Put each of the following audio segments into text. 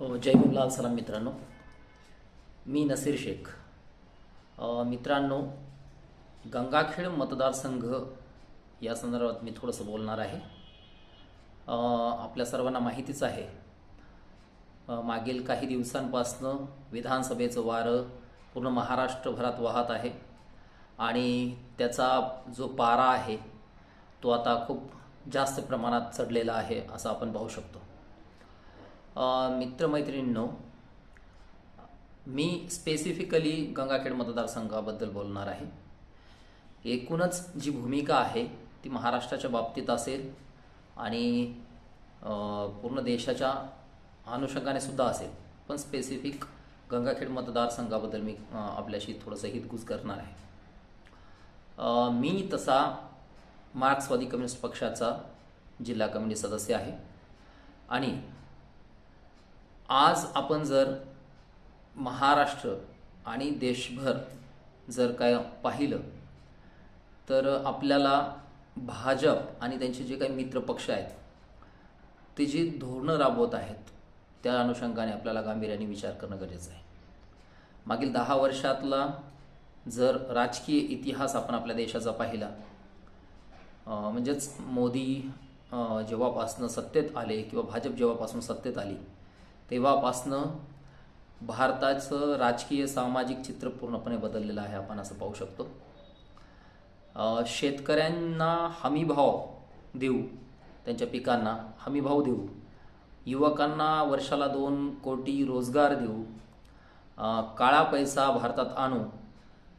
हो जय मुलाल सलाम मित्रांनो. मी नसीर शेख. मित्रांनो गंगाखेड मतदारसंघ या संदर्भात मी थोडंसं बोलणार आहे. आपल्या सर्वांना माहितीच आहे मागील काही दिवसांपासनं विधानसभेचं वारं पूर्ण महाराष्ट्रभरात वाहत आहे आणि त्याचा जो पारा आहे तो आता खूप जास्त प्रमाणात चढलेला आहे असं आपण पाहू शकतो. मित्रमैत्रिणींनो मी स्पेसिफिकली गंगाखेड मतदारसंघाबद्दल बोलणार आहे. एकूणच जी भूमिका आहे ती महाराष्ट्राच्या बाबतीत असेल आणि पूर्ण देशाच्या अनुषंगाने सुद्धा असेल. पण स्पेसिफिक गंगाखेड मतदारसंघाबद्दल मी आपल्याशी थोडंसं हितगुज करणार आहे. मी तसा मार्क्सवादी कम्युनिस्ट पक्षाचा जिल्हा कमिटी सदस्य आहे. आणि आज आपण जर महाराष्ट्र आणि देशभर जर काय पाहिलं तर आपल्याला भाजप आणि त्यांचे जे काही मित्रपक्ष आहेत ते जी धोरणं राबवत आहेत त्या अनुषंगाने आपल्याला गांभीर्याने विचार करणं गरजेचं आहे. मागील दहा वर्षातला जर राजकीय इतिहास आपण आपल्या देशाचा पाहिला म्हणजेच मोदी जेव्हापासनं सत्तेत आले किंवा भाजप जेव्हापासून सत्तेत आली तेव्हापासनं भारताचं राजकीय सामाजिक चित्र पूर्णपणे बदललेलं आहे आपण असं पाहू शकतो. शेतकऱ्यांना हमीभाव देऊ त्यांच्या पिकांना हमीभाव देऊ युवकांना वर्षाला दोन कोटी रोजगार देऊ काळा पैसा भारतात आणू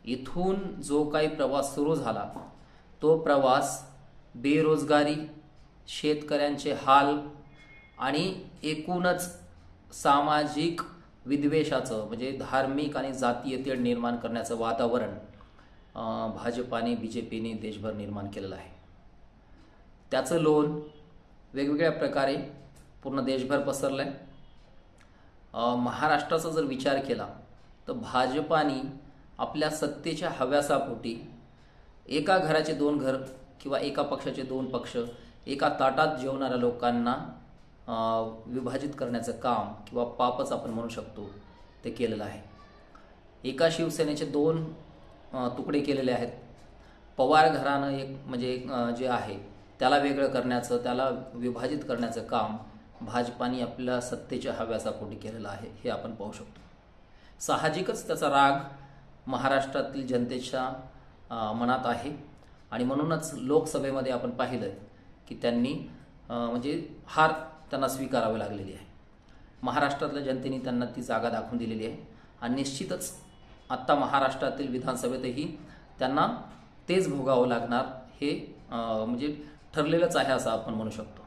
इथून जो काही प्रवास सुरू झाला तो प्रवास बेरोजगारी शेतकऱ्यांचे हाल आणि एकूणच सामाजिक विद्वेषाचं म्हणजे धार्मिक आणि जातीय तेढ निर्माण करण्याचं वातावरण भाजपाने बी जे पीने देशभर निर्माण केलेलं आहे. त्याचं लोन वेगवेगळ्या प्रकारे पूर्ण देशभर पसरलं आहे महाराष्ट्राचा जर विचार केला तर भाजपाने आपल्या सत्तेच्या हव्यासापोटी एका घराचे दोन घर किंवा एका पक्षाचे दोन पक्ष एका ताटात जेवणाऱ्या लोकांना विभाजित करण्याचं काम किंवा पापच आपण म्हणू शकतो ते केलेलं आहे. एका शिवसेनेचे दोन तुकडे केलेले आहेत. पवार घराणं एक म्हणजे एक, जे आहे त्याला वेगळं करण्याचं त्याला विभाजित करण्याचं काम भाजपाने आपल्या सत्तेच्या हव्यासापोटी केलेलं आहे हे आपण पाहू शकतो. साहजिकच त्याचा राग महाराष्ट्रातील जनतेच्या मनात आहे. आणि म्हणूनच लोकसभेमध्ये आपण पाहिलं की त्यांनी म्हणजे हार त्यांना स्वीकारावी लागलेली आहे. महाराष्ट्रातल्या जनतेने त्यांना ती जागा दाखवून दिलेली आहे. आणि निश्चितच आत्ता महाराष्ट्रातील विधानसभेतही त्यांना तेच भोगावं लागणार हे म्हणजे ठरलेलंच आहे असं आपण म्हणू शकतो.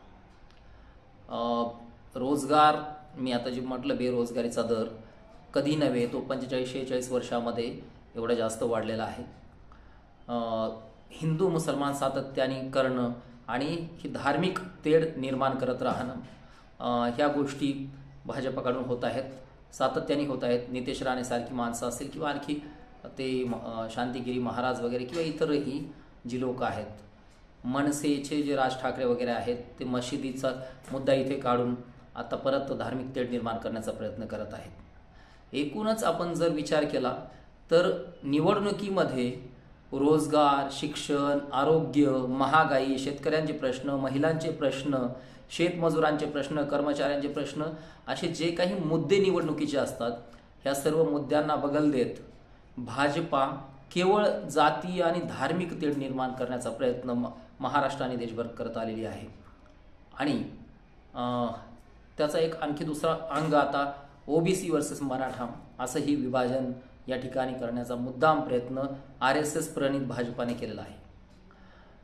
रोजगार मी आता जे म्हटलं बेरोजगारीचा दर कधी नव्हे तो पंचेचाळीस शेहेचाळीस वर्षामध्ये एवढा जास्त वाढलेला आहे. हिंदू मुसलमान सातत्याने करणं आणि ही धार्मिक तेढ निर्माण करत राहणं ह्या गोष्टी भाजपाकडून होत आहेत सातत्याने होत आहेत. नितेश राणेसारखी माणसं असेल किंवा आणखी ते शांतीगिरी शांतिगिरी महाराज वगैरे किंवा इतरही जी लोक आहेत. मनसेचे जे राज ठाकरे वगैरे आहेत ते मशिदीचा मुद्दा इथे काढून आता परत धार्मिक तेढ निर्माण करण्याचा प्रयत्न करत आहेत. एकूणच आपण जर विचार केला तर निवडणुकीमध्ये रोजगार शिक्षण आरोग्य महागाई शेतकऱ्यांचे प्रश्न महिलांचे प्रश्न शेतमजुरांचे प्रश्न कर्मचाऱ्यांचे प्रश्न असे जे काही मुद्दे निवडणुकीचे असतात ह्या सर्व मुद्द्यांना बगल देत भाजपा केवळ जातीय आणि धार्मिक तेढ निर्माण करण्याचा प्रयत्न म- महाराष्ट्र आणि देशभर करत आलेली आहे. आणि त्याचा एक आणखी दुसरा अंग आता ओबीसी वर्सेस मराठा असंही विभाजन या ठिकाणी करण्याचा मुद्दाम प्रयत्न आर एस एस प्रणित भाजपाने केलेला आहे.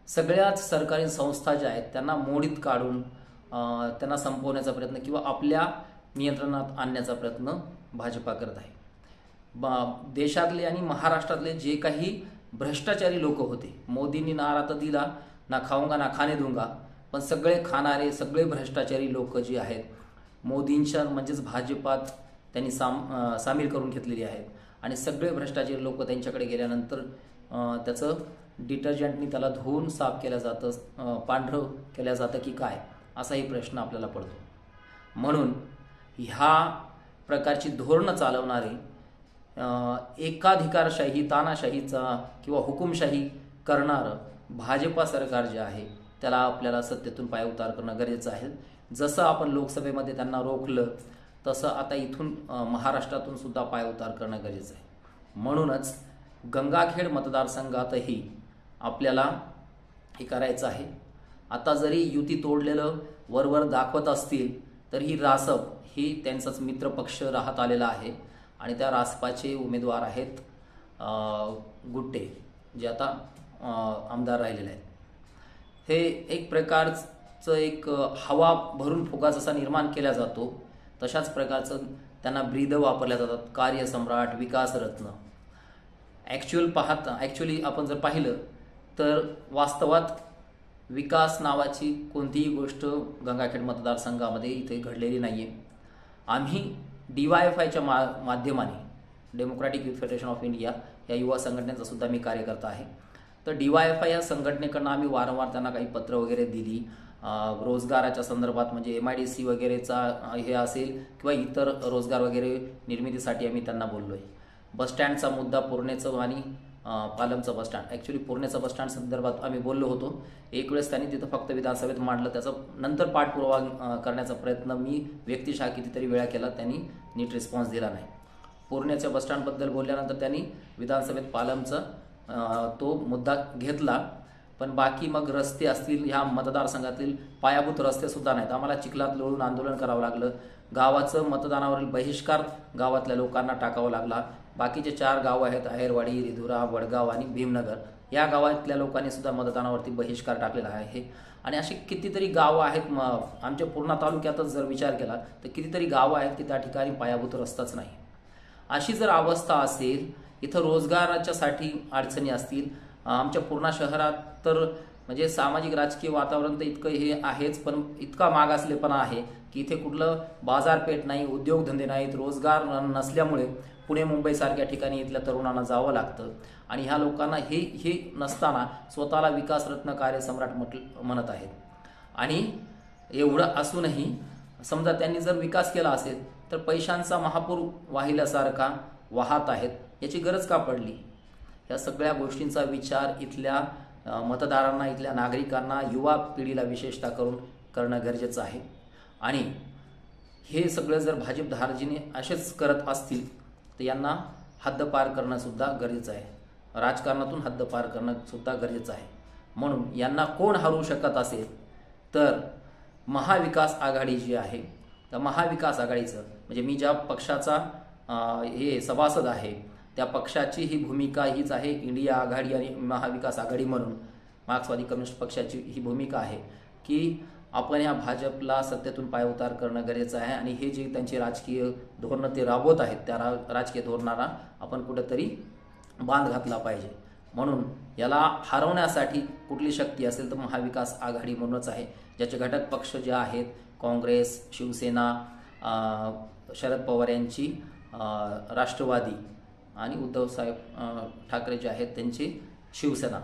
सगळ्याच सरकारी संस्था ज्या आहेत त्यांना मोडीत काढून त्यांना संपवण्याचा प्रयत्न किंवा आपल्या नियंत्रणात आणण्याचा प्रयत्न भाजपा करत आहे. बा देशातले आणि महाराष्ट्रातले जे काही भ्रष्टाचारी लोक होते मोदींनी नारा तर दिला ना खाऊंगा ना खाणे दूंगा पण सगळे खाणारे सगळे भ्रष्टाचारी लोक जे आहेत मोदींच्या म्हणजेच भाजपात त्यांनी साम सामील करून घेतलेली आहेत. आणि सगळे भ्रष्टाचारी लोक त्यांच्याकडे गेल्यानंतर त्याचं डिटर्जंटनी त्याला धुवून साफ केलं जातं पांढरं केलं जातं की काय असाही प्रश्न आपल्याला पडतो. म्हणून ह्या प्रकारची धोरणं चालवणारे एकाधिकारशाही तानाशाहीचा किंवा हुकुमशाही करणारं भाजपा सरकार जे आहे त्याला आपल्याला सत्तेतून पायउतार करणं गरजेचं आहे. जसं आपण लोकसभेमध्ये त्यांना रोखलं तसं आता इथून महाराष्ट्रातून सुद्धा पायउतार करणं गरजेचं आहे. म्हणूनच गंगाखेड मतदारसंघातही आपल्याला हे करायचं आहे. आता जरी युती तोडलेलं वरवर दाखवत असतील तर ही रासप ही त्यांचाच मित्रपक्ष राहत आलेला आहे. आणि त्या रासपाचे उमेदवार आहेत गुट्टे जे आता आमदार राहिलेले आहेत. हे एक प्रकारचं एक हवा भरून फुगा जसा निर्माण केला जातो. तशाच प्रकारचं त्यांना ब्रीद वापरल्या जातात. कार्यसम्राट विकासरत्न ॲक्च्युअल पाहता ॲक्च्युली आपण जर पाहिलं तर वास्तवात विकास नावाची कोणतीही गोष्ट गंगाखेड मतदारसंघामध्ये इथे घडलेली नाही आहे आम्ही डी वाय एफ आयच्या मा माध्यमाने democratic youth federation of India या युवा संघटनेचा सुद्धा मी कार्यकर्ता आहे. तर डी वाय एफ आय या संघटनेकडनं आम्ही वारंवार त्यांना काही पत्र वगैरे दिली. रोजगाराच्या संदर्भात म्हणजे एम आय डी सी वगैरेचा हे असेल किंवा इतर रोजगार वगैरे निर्मितीसाठी आम्ही त्यांना बोललो आहे बसस्टँडचा मुद्दा पुरणेचं आणि पालमचं बसस्टँड ॲक्च्युली पुरणेचं बसस्टँड संदर्भात आम्ही बोललो होतो. एक वेळेस त्यांनी तिथं फक्त विधानसभेत मांडलं. त्याचा नंतर पाठपुरावा करण्याचा प्रयत्न मी व्यक्तिशा कितीतरी वेळा केला. त्यांनी नीट रिस्पॉन्स दिला नाही. पुरण्याच्या बसस्टँडबद्दल बोलल्यानंतर त्यांनी विधानसभेत पालमचं तो मुद्दा घेतला. पण बाकी मग रस्ते असतील ह्या मतदारसंघातील पायाभूत रस्तेसुद्धा नाहीत. आम्हाला चिखलात लोळून आंदोलन करावं लागलं. गावाचं मतदानावरील बहिष्कार गावातल्या लोकांना टाकावा लागला. बाकीचे चार गावं आहेत आहेरवाडी रिधुरा वडगाव आणि भीमनगर. या गावातल्या लोकांनी सुद्धा मतदानावरती बहिष्कार टाकलेला आहे. आणि अशी कितीतरी गावं आहेत म आमच्या पूर्णा तालुक्यातच जर विचार केला तर कितीतरी गावं आहेत की त्या ठिकाणी पायाभूत रस्ताच नाही. अशी जर अवस्था असेल इथं रोजगाराच्यासाठी अडचणी असतील आमच्या पूर्णा शहरात तर म्हणजे सामाजिक राजकीय वातावरण तर इतकं हे आहेच पण इतका मागासलेपणा आहे की इथे कुठलं बाजारपेठ नाही उद्योगधंदे नाहीत रोजगार नसल्यामुळे पुणे मुंबईसारख्या ठिकाणी इथल्या तरुणांना जावं लागतं. आणि ह्या लोकांना हे हे नसताना स्वतःला विकासरत्न कार्यसम्राट म्हट म्हणत आहेत. आणि एवढं असूनही समजा त्यांनी जर विकास केला असेल तर पैशांचा महापूर वाहिल्यासारखा वाहत आहेत याची गरज का पडली? या सगळ्या गोष्टींचा विचार इथल्या मतदारांना इथल्या नागरिकांना युवा पिढीला विशेषतः करून करणं गरजेचं आहे. आणि हे सगळं जर भाजप धारजीने असेच करत असतील तर यांना हद्दपार करणंसुद्धा गरजेचं आहे. राजकारणातून हद्दपार करणंसुद्धा गरजेचं आहे. म्हणून यांना कोण हरवू शकत असेल तर महाविकास आघाडी जी आहे तर महाविकास आघाडीचं म्हणजे मी ज्या पक्षाचा हे सभासद आहे त्या पक्षाची ही भूमिका हीच आहे. इंडिया आघाडी आणि महाविकास आघाडी म्हणून मार्क्सवादी कम्युनिस्ट पक्षाची ही भूमिका आहे की आपण या भाजपला सत्तेतून पायउतार करणं गरजेचं आहे आणि हे जे त्यांचे राजकीय धोरणं ते राबवत आहेत त्या रा राजकीय धोरणाला आपण कुठंतरी बांध घातला पाहिजे. म्हणून याला हरवण्यासाठी कुठली शक्ती असेल तर महाविकास आघाडी म्हणूनच आहे. ज्याचे घटक पक्ष जे आहेत काँग्रेस शिवसेना शरद पवार यांची राष्ट्रवादी आणि उद्धवसाहेब ठाकरे जे आहेत त्यांची शिवसेना.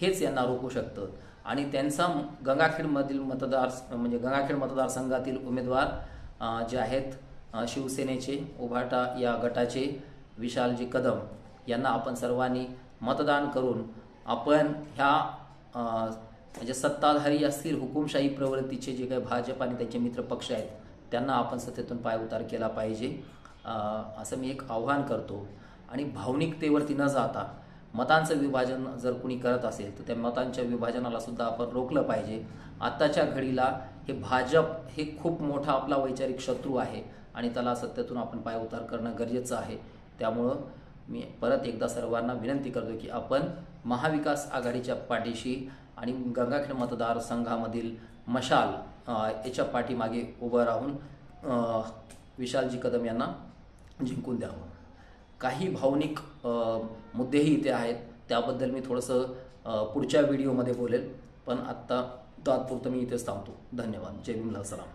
हेच यांना रोखू शकतं. आणि त्यांचा गंगाखेडमधील मतदार म्हणजे गंगाखेड मतदारसंघातील उमेदवार जे आहेत शिवसेनेचे उभाटा या गटाचे विशालजी कदम यांना आपण सर्वांनी मतदान करून आपण ह्या म्हणजे सत्ताधारी असतील हुकुमशाही प्रवृत्तीचे जे काही भाजप आणि त्यांचे मित्र पक्ष आहेत त्यांना आपण सत्तेतून पायउतार केला पाहिजे. असं मी एक आव्हान करतो. आणि भावनिकतेवरती न जाता मतांचं विभाजन जर कुणी करत असेल तर त्या मतांच्या विभाजनाला सुद्धा आपण रोखलं पाहिजे. आत्ताच्या घडीला हे भाजप हे खूप मोठा आपला वैचारिक शत्रू आहे आणि त्याला सत्यातून आपण पायउतार करणं गरजेचं आहे. त्यामुळं मी परत एकदा सर्वांना विनंती करतो की आपण महाविकास आघाडीच्या पाठीशी आणि गंगाखेड मतदारसंघामधील मशाल याच्या पाठीमागे उभं राहून विशालजी कदम यांना जिंकून द्यावं. काही भावनिक मुद्देही इथे आहेत. त्याबद्दल मी थोडंसं पुढच्या व्हिडिओमध्ये बोलेल. पण आत्ता तात्पुरतं मी इथेच थांबतो. धन्यवाद. जय भीम सलाम.